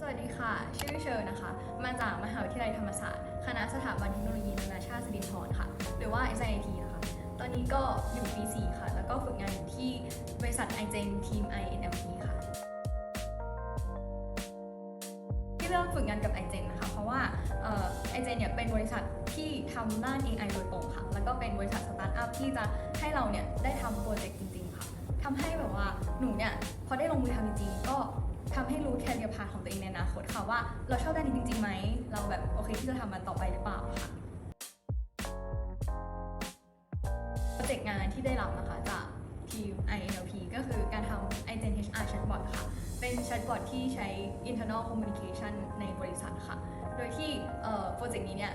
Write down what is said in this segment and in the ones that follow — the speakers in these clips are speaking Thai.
สวัสดีค่ะ ชื่อเชอร์นะคะ มาจากมหาวิทยาลัยธรรมศาสตร์ คณะสถาบันเทคโนโลยีนานาชาติสิรินธรค่ะ หรือว่า SIT นะคะ ตอนนี้ก็อยู่ปี 4 ค่ะ แล้วก็ฝึกงานอยู่ที่บริษัท i g e n ทีม INLP ค่ะ ฝึกงานกับ i g e n นนะคะ เพราะว่าเอ่อ i g e n เนี่ยเป็นบริษัทที่ทำด้าน AI โดยตรงค่ะ แล้วก็เป็นบริษัทสตาร์ทอัพที่จะให้เราเนี่ยได้ทำโปรเจกต์จริง ๆ ค่ะทำให้แบบว่าหนูเนี่ยพอได้ลงมือทำจริงๆก็ทำให้รู้แคเอร์พาของตัวเองในอนาคตค่ะว่าเราชอบด้านนี้จริงๆไหม เราแบบโอเคที่จะทำมันต่อไปหรือเปล่าค่ะโปรเจกต์งานที่ได้รับนะคะจากทีม INLP ก็คือการทำ Igen HR Chatbot ค่ะ เป็น Chatbot ที่ใช้ internal communication ในบริษัทค่ะ โดยที่โปรเจกต์นี้เนี่ย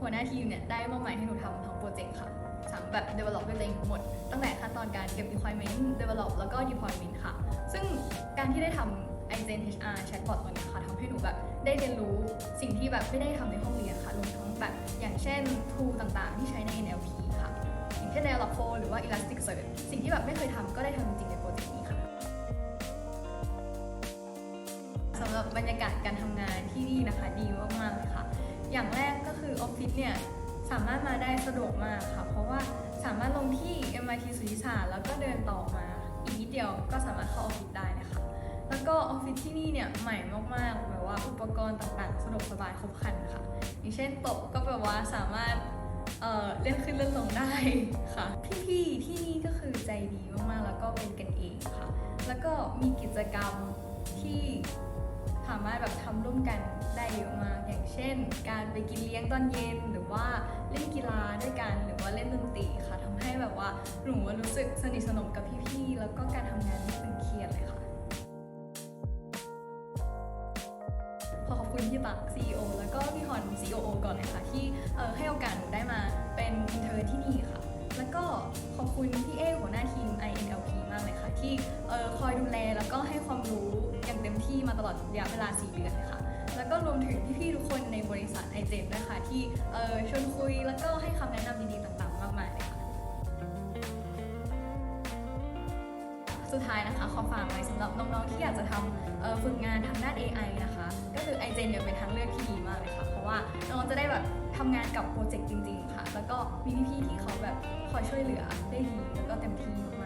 หัวหน้าทีมเนี่ยได้มอบหมายให้หนูทำทั้งโปรเจกต์ค่ะทั้งแบบ develop ด้วยตัวเองหมด ตั้งแต่ขั้นตอนการเก็บ requirement develop แล้วก็ deployment ค่ะ ซึ่งการที่ได้ทำ Igen HR Chatbot ตัวนี้ค่ะทำให้หนูแบบได้เรียนรู้สิ่งที่แบบไม่ได้ทำในห้องเรียนค่ะรวมทั้งแบบอย่างเช่น tool ต่างๆ ที่ใช้ใน NLP ค่ะ อย่างเช่น Dialogflow หรือว่า Elasticsearch สิ่งที่แบบไม่เคยทำก็ได้ทำจริงในโปรเจกต์นี้ค่ะ รับรรยากาศการทำงานที่นี่นะคะดีมากๆเลยค่ะ อย่างแรกก็คือออฟฟิศเนี่ยสามารถมาได้สะดวกมากค่ะ เพราะว่าสามารถลงที่ MRT สุทธิสารแล้วก็เดินต่อมาอีกนิดเดียวก็สามารถเข้าออฟฟิศได้นะคะ แล้วก็ออฟฟิศที่นี่เนี่ยใหม่มากๆแบบว่าอุปกรณ์ต่างๆ สะดวกสบายครบครันค่ะ อย่างเช่นโต๊ะก็แบบว่าสามารถเเลื่อนขึ้นเลื่อนลงได้ค่ะ พี่ๆที่นี่ก็คือใจดีมากๆ แล้วก็เป็นกันเองค่ะ แล้วก็มีกิจกรรมที่ สามารถแบบทำร่วมกันได้เยอะมากอย่างเช่น การไปกินเลี้ยงตอนเย็น หรือว่าเล่นกีฬาด้วยกัน หรือว่าเล่นดนตรีค่ะทำให้แบบว่าหนูรู้สึกสนิทสนมกับพี่ๆแล้วก็การทำงานไม่ตึงเครียดเลยค่ะ ขอขอบคุณพี่ตัก CEO แล้วก็พี่ฮอน COO ก่อนเลยค่ะ ที่ให้โอกาสหนูได้มาเป็นอินเทอร์ที่นี่ค่ะ แล้วก็ขอบคุณพี่เอหัวหน้าทีม INLP มากเลยค่ะ ที่คอยดูแลแล้ว ลอดระยะเวลา 4 เดือนเลยค่ะ แล้วก็รวมถึงพี่ๆทุกคนในบริษัทไอเจนด้วยค่ะที่เอ่อชวนคุยแล้วก็ให้คำแนะนำดีๆต่างๆ มากมายเลยค่ะ สุดท้ายนะคะขอฝากไว้สำหรับน้องๆ ที่อยากจะทำฝึกงานทางด้าน AI นะคะ ก็คือ i g e n เนี่ยเป็นทางเลือกที่ดีมากเลยค่ะ เพราะว่าน้องจะได้แบบทำงานกับโปรเจกต์จริง ๆ ค่ะ แล้วก็มีพี่ๆที่เขาแบบคอยช่วยเหลือได้ดีแล้วก็เต็มที่มาก